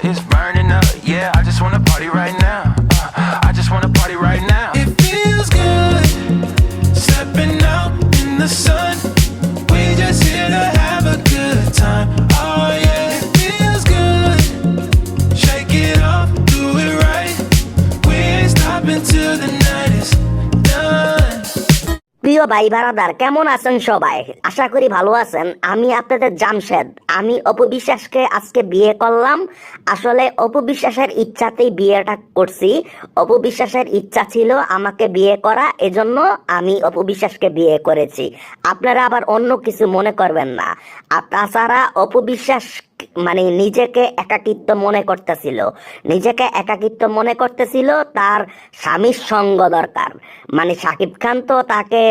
It's burning up, yeah. I just wanna party right now. Uh, I just wanna party right now. It feels good stepping out in the sun. ভাই বারাদার, কেমন আছেন সবাই? আশা করি ভালো আছেন। আমি আপনাদের জামশেদ। আমি অপবিশ্বাসকে আজকে বিয়ে করলাম। আসলে অপবিশ্বাসের ইচ্ছাতেই বিয়েটা করছি। অপবিশ্বাসের ইচ্ছা ছিল আমাকে বিয়ে করা, এজন্য আমি অপবিশ্বাসকে বিয়ে করেছি। আপনারা আবার অন্য কিছু মনে করবেন না। আর তাছাড়া অপু বিশ্বাস মানে নিজেকে একাকিত্ব মনে করতেছিল। নিজেকে একাকিত্ব মনে করতেছিল, তার স্বামীর সঙ্গ দরকার। মানে সাকিব খান তো তাকে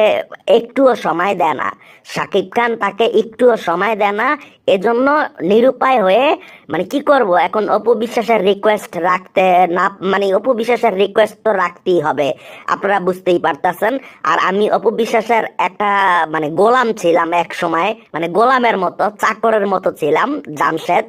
একটুও সময় দেয় না। সাকিব খান তাকে একটুও সময় দেয় না এজন্য নিরুপায় হয়ে মানে কি করব? এখন অপু বিশ্বাসের রিকোয়েস্ট রাখতে না মানে অপু বিশ্বাসের রিকোয়েস্ট তো রাখতেই হবে। আপনারা বুঝতেই পারতেছেন। আর আমি অপু বিশ্বাসের একটা মানে গোলাম ছিলাম এক সময় মানে গোলামের মতো, চাকরের মতো ছিলাম, জামশেদ।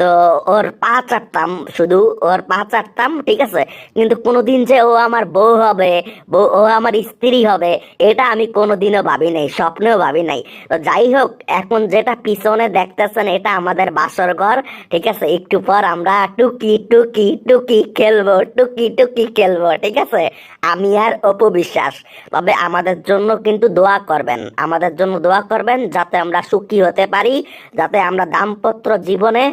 তো ওর পা চাটতাম শুধু, ওর পা চাটতাম ঠিক আছে? কিন্তু কোনোদিন যে ও আমার বউ হবে, বউ, ও আমার স্ত্রী হবে, এটা আমি কোনোদিনও ভাবি নাই স্বপ্নেও ভাবি নাই তো যাই হোক, এখন যেটা পিছনে দেখতেছেন এটা আমাদের বাসর ঘর। ঠিক আছে, একটু পর আমরা টুকি টুকি টুকি খেলব, টুকি টুকি খেলব, ঠিক আছে? আমি আর অপু বিশ্বাস। তবে আমাদের জন্য কিন্তু দোয়া করবেন। আমাদের জন্য দোয়া করবেন যাতে আমরা সুখী হতে পারি, যাতে আমরা দাম্পত্য জীবনে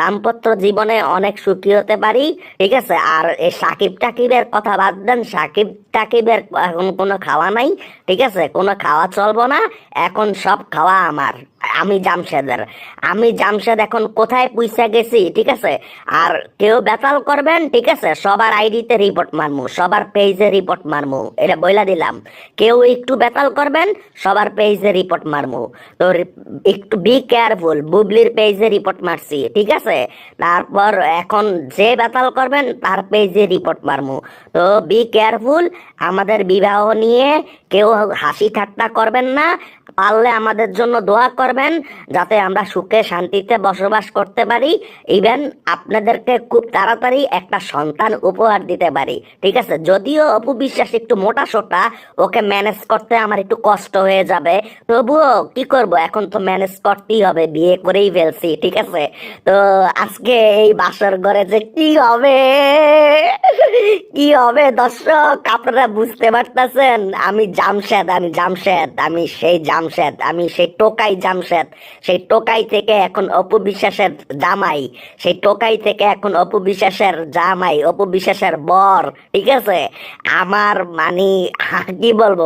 দাম্পত্য জীবনে অনেক সুখী হতে পারি, ঠিক আছে? আর এই সাকিব টাকিবের কথা বাদ দেন, সাকিব টাকিবের এখন কোনো খাওয়া নাই, ঠিক আছে? কোনো খাওয়া চলবো না, এখন সব খাওয়া আমার। আমি জামশেদের। আমি জামশেদ এখন কোথায় পুইসা গেছি, ঠিক আছে? আর কেউ বেতাল করবেন, ঠিক আছে? সবার আইডিতে রিপোর্ট মারমু, সবার পেজে রিপোর্ট মারমু, এটা বইলা দিলাম। কেউ একটু বেতাল করবেন, সবার পেজে রিপোর্ট মারমু। তো একটু বি কেয়ারফুল বুবলির পেজে রিপোর্ট মারছি, ঠিক আছে? তারপর এখন যে বেতাল করবেন, তার পেজে রিপোর্ট মারমু। তো বি কেয়ারফুল আমাদের বিবাহ নিয়ে কেউ হাসি ঠাট্টা করবেন না পারলে আমাদের জন্য দোয়া করবেন, যাতে আমরা সুখে শান্তিতে বসবাস করতে পারি। ইভেন আপনাদেরকে খুব তাড়াতাড়ি একটা সন্তান উপহার দিতে পারি। ঠিক আছে? যদিও অপু বিশ্বাস একটু মোটা সোটা, ওকে ম্যানেজ করতে আমার একটু কষ্ট হয়ে যাবে। তবুও কি করব? এখন তো ম্যানেজ করতেই হবে, বিয়ে করেই ফেলছি, ঠিক আছে? তো আজকে এই বাসর ঘরে যে কি হবে? কি হবে দর্শক, আপনারা বুঝতে পারতেছেন? আমি জামশেদ আমি জামশেদ, আমি সেই জামশেদ, আমি সেই টোকাই জামশেদ। সেই টোকাই থেকে এখন অপু বিশ্বাসের জামাই। সেই টোকাই থেকে এখন অপু বিশ্বাসের জামাই অপু বিশ্বাসের বর, ঠিক আছে? আমার মানে কি বলব?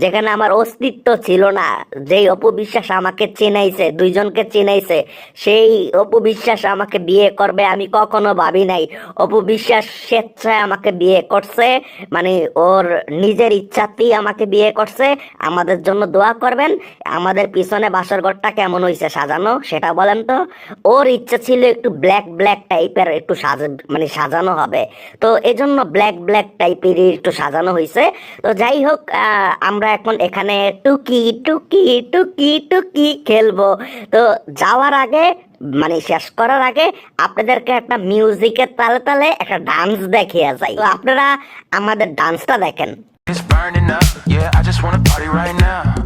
যেখানে আমার অস্তিত্ব ছিল না, যেই অপু বিশ্বাস আমাকে চেনাইছে, দুইজনকে চেনাইছে, সেই অপু বিশ্বাস আমাকে বিয়ে করবে আমি কখনো ভাবি নাই। অপু বিশ্বাস স্বেচ্ছায় আমাকে বিয়ে করছে মানে ওর নিজের ইচ্ছাতেই আমাকে বিয়ে করছে। আমাদের জন্য দোয়া করবেন। আমাদের পিছনে বাসর ঘরটা কেমন হয়েছে সাজানো সেটা বলেন তো। ওর ইচ্ছা ছিল একটু ব্ল্যাক ব্ল্যাক টাইপের একটু সাজা মানে সাজানো হবে। তো এজন্য ব্ল্যাক ব্ল্যাক টাইপের একটু সাজানো হয়েছে তো যাই হোক আমরা এখন এখানে টুকি টুকি টুকি টুকি খেলব। তো যাওয়ার আগে মানে শেষ করার আগে আপনাদেরকে একটা মিউজিকের তালে তালে একটা ডান্স দেখিয়ে যাই। তো আপনারা আমাদের ডান্সটা দেখেন। It's burning up, yeah. I just wanna party right now.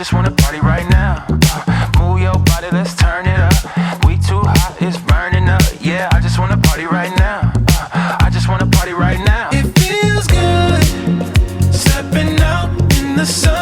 I just wanna party right now. Uh, Move your body, let's turn it up. We too hot, it's burning up, yeah. I just wanna party right now. Uh, I just wanna party right now. It feels good stepping out in the sun.